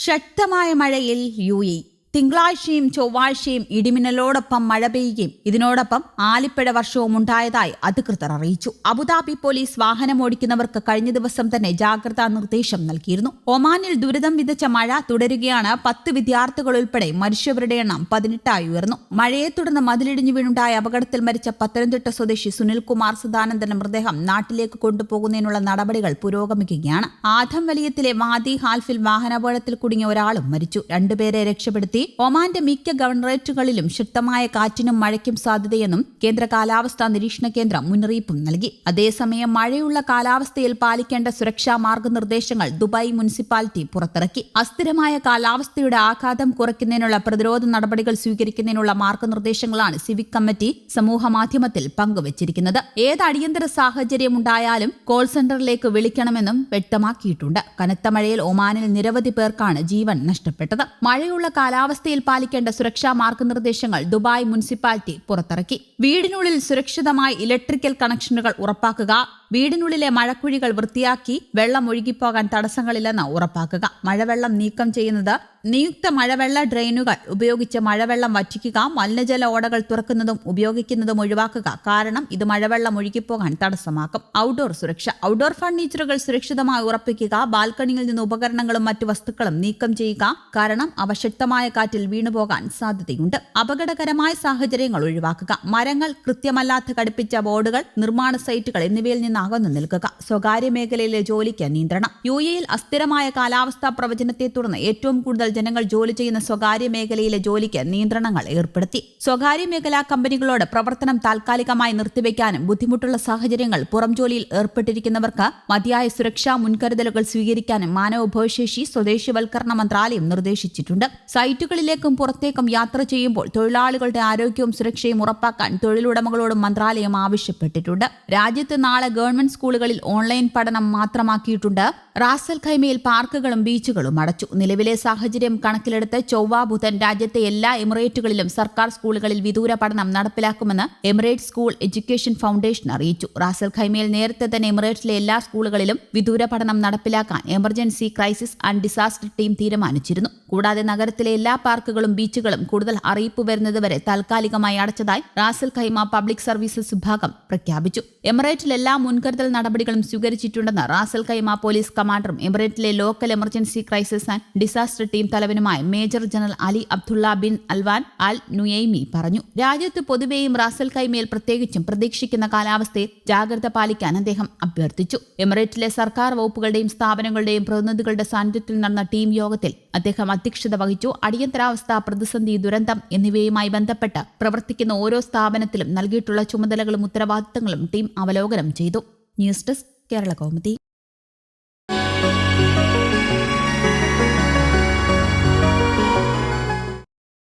ശക്തമായ മഴയിൽ U A തിങ്കളാഴ്ചയും ചൊവ്വാഴ്ചയും ഇടിമിന്നലോടൊപ്പം മഴ പെയ്യുകയും ഇതിനോടൊപ്പം ആലിപ്പഴ വർഷവും ഉണ്ടായതായി അധികൃതർ അറിയിച്ചു. അബുദാബി പോലീസ് വാഹനം ഓടിക്കുന്നവർക്ക് കഴിഞ്ഞ ദിവസം തന്നെ ജാഗ്രതാ നിർദ്ദേശം നൽകിയിരുന്നു. ഒമാനിൽ ദുരിതം വിതച്ച മഴ തുടരുകയാണ്. പത്ത് വിദ്യാർത്ഥികൾ ഉൾപ്പെടെ മരിച്ചവരുടെ എണ്ണം പതിനെട്ടായി ഉയർന്നു. മഴയെ തുടർന്ന് മതിലിടിഞ്ഞു വീണുണ്ടായ അപകടത്തിൽ മരിച്ച പത്തനംതിട്ട സ്വദേശി സുനിൽകുമാർ സദാനന്ദന്റെ മൃതദേഹം നാട്ടിലേക്ക് കൊണ്ടുപോകുന്നതിനുള്ള നടപടികൾ പുരോഗമിക്കുകയാണ്. ആധം വലിയത്തിലെ വാദി ഹാൽഫിൽ വാഹനാപകടത്തിൽ കുടുങ്ങിയ ഒരാളും മരിച്ചു. രണ്ടുപേരെ രക്ഷപ്പെടുത്തി ഒമാന്റെ മിക്ക ഗവർണറേറ്റുകളിലും ശക്തമായ കാറ്റിനും മഴയ്ക്കും സാധ്യതയെന്നും കേന്ദ്ര കാലാവസ്ഥാ നിരീക്ഷണ കേന്ദ്രം മുന്നറിയിപ്പും നൽകി. അതേസമയം മഴയുള്ള കാലാവസ്ഥയിൽ പാലിക്കേണ്ട സുരക്ഷാ മാർഗനിർദ്ദേശങ്ങൾ ദുബായ് മുനിസിപ്പാലിറ്റി പുറത്തിറക്കി. അസ്ഥിരമായ കാലാവസ്ഥയുടെ ആഘാതം കുറയ്ക്കുന്നതിനുള്ള പ്രതിരോധ നടപടികൾ സ്വീകരിക്കുന്നതിനുള്ള മാർഗനിർദ്ദേശങ്ങളാണ് സിവിക് കമ്മിറ്റി സമൂഹ മാധ്യമത്തിൽ പങ്കുവച്ചിരിക്കുന്നത്. ഏത് അടിയന്തര സാഹചര്യം ഉണ്ടായാലും കോൾ സെന്ററിലേക്ക് വിളിക്കണമെന്നും വ്യക്തമാക്കിയിട്ടുണ്ട്. കനത്ത മഴയിൽ ഒമാനിൽ നിരവധി പേർക്കാണ് ജീവൻ നഷ്ടപ്പെട്ടത്. മഴയുള്ള കാലാവസ്ഥയിൽ പാലിക്കേണ്ട സുരക്ഷാ മാർഗനിർദ്ദേശങ്ങൾ ദുബായ് മുനിസിപ്പാലിറ്റി പുറത്തിറക്കി. വീടിനുള്ളിൽ സുരക്ഷിതമായി ഇലക്ട്രിക്കൽ കണക്ഷനുകൾ ഉറപ്പാക്കുക. വീടിനുള്ളിലെ മഴക്കുഴികൾ വൃത്തിയാക്കി വെള്ളം ഒഴുകിപ്പോകാൻ തടസ്സങ്ങളില്ലെന്ന് ഉറപ്പാക്കുക. മഴവെള്ളം നീക്കം ചെയ്യുന്നത് നിയുക്ത മഴവെള്ള ഡ്രെയിനുകൾ ഉപയോഗിച്ച് മഴവെള്ളം വറ്റിക്കുക മലിനജല ഓടകൾ തുറക്കുന്നതും ഉപയോഗിക്കുന്നതും ഒഴിവാക്കുക. കാരണം ഇത് മഴവെള്ളം ഒഴുകിപ്പോകാൻ തടസ്സമാക്കും. ഔട്ട്ഡോർ സുരക്ഷ. ഔട്ട്ഡോർ ഫർണിച്ചറുകൾ സുരക്ഷിതമായി ഉറപ്പിക്കുക ബാൽക്കണിയിൽ നിന്ന് ഉപകരണങ്ങളും മറ്റു വസ്തുക്കളും നീക്കം ചെയ്യുക. കാരണം അവ ശക്തമായ കാറ്റിൽ വീണുപോകാൻ സാധ്യതയുണ്ട്. അപകടകരമായ സാഹചര്യങ്ങൾ ഒഴിവാക്കുക. മരങ്ങൾ കൃത്യമല്ലാത്ത ഘടിപ്പിച്ച ബോർഡുകൾ നിർമ്മാണ സൈറ്റുകൾ എന്നിവയിൽ നിന്ന് അകന്നു നിൽക്കുക. സ്വകാര്യ മേഖലയിലെ ജോലിക്ക് നിയന്ത്രണം. യു എയിൽ അസ്ഥിരമായ കാലാവസ്ഥാ പ്രവചനത്തെ തുടർന്ന് ഏറ്റവും കൂടുതൽ ജനങ്ങൾ ജോലി ചെയ്യുന്ന സ്വകാര്യ മേഖലയിലെ ജോലിക്ക് നിയന്ത്രണങ്ങൾ ഏർപ്പെടുത്തി. സ്വകാര്യ മേഖലാ കമ്പനികളോട് പ്രവർത്തനം താൽക്കാലികമായി നിർത്തിവെക്കാനും ബുദ്ധിമുട്ടുള്ള സാഹചര്യങ്ങൾ പുറം ജോലിയിൽ ഏർപ്പെട്ടിരിക്കുന്നവർക്ക് മതിയായ സുരക്ഷാ മുൻകരുതലുകൾ സ്വീകരിക്കാനും മാനവഭവശേഷി സ്വദേശിവൽക്കരണ മന്ത്രാലയം നിർദ്ദേശിച്ചിട്ടുണ്ട്. സൈറ്റുകളിലേക്കും പുറത്തേക്കും യാത്ര ചെയ്യുമ്പോൾ തൊഴിലാളികളുടെ ആരോഗ്യവും സുരക്ഷയും ഉറപ്പാക്കാൻ തൊഴിലുടമകളോടും മന്ത്രാലയം ആവശ്യപ്പെട്ടിട്ടുണ്ട്. രാജ്യത്ത് നാളെ ഗവൺമെന്റ് സ്കൂളുകളിൽ ഓൺലൈൻ പഠനം മാത്രമാക്കിയിട്ടുണ്ട്. റാസൽ ഖൈമയിൽ പാർക്കുകളും ബീച്ചുകളും അടച്ചു. നിലവിലെ സാഹചര്യം കണക്കിലെടുത്ത് ചൊവ്വ ബുധൻ രാജ്യത്തെ എല്ലാ എമിറേറ്റുകളിലും സർക്കാർ സ്കൂളുകളിൽ വിദൂര പഠനം നടപ്പിലാക്കുമെന്ന് എമിറേറ്റ് സ്കൂൾ എഡ്യൂക്കേഷൻ ഫൗണ്ടേഷൻ അറിയിച്ചു. റാസൽ ഖൈമയിൽ നേരത്തെ തന്നെ എമിറേറ്റ്സിലെ എല്ലാ സ്കൂളുകളിലും വിദൂര പഠനം നടപ്പിലാക്കാൻ emergency crisis and disaster team തീരുമാനിച്ചിരുന്നു. കൂടാതെ നഗരത്തിലെ എല്ലാ പാർക്കുകളും ബീച്ചുകളും കൂടുതൽ അറിയിപ്പ് വരുന്നതുവരെ താൽക്കാലികമായി അടച്ചതായി Ras al Khaimah Public Services വിഭാഗം പ്രഖ്യാപിച്ചു. എമിറേറ്റിൽ എല്ലാ മുൻകരുതൽ നടപടികളും സ്വീകരിച്ചിട്ടുണ്ടെന്ന് റാസൽ കൈമ പോലീസ് കമാൻഡറും എമിറേറ്റിലെ local emergency crisis and disaster team തലവനുമായ major general Ali Abdullah bin Alwan Al Nuaimi പറഞ്ഞു. രാജ്യത്ത് പൊതുവെയും റാസൽ കൈമയിൽ പ്രത്യേകിച്ചും പ്രതീക്ഷിക്കുന്ന കാലാവസ്ഥയിൽ ജാഗ്രത പാലിക്കാൻ അദ്ദേഹം അഭ്യർത്ഥിച്ചു. എമിറേറ്റിലെ സർക്കാർ വകുപ്പുകളുടെയും സ്ഥാപനങ്ങളുടെയും പ്രതിനിധികളുടെ സാന്നിധ്യത്തിൽ നടന്ന ടീം യോഗത്തിൽ അദ്ദേഹം അധ്യക്ഷത വഹിച്ചു. അടിയന്തരാവസ്ഥ പ്രതിസന്ധി ദുരന്തം എന്നിവയുമായി ബന്ധപ്പെട്ട് പ്രവർത്തിക്കുന്ന ഓരോ സ്ഥാപനത്തിലും നൽകിയിട്ടുള്ള ചുമതലകളും ഉത്തരവാദിത്തങ്ങളും ടീം അവലോകനം ചെയ്തു. News desk Kerala Kaumudi.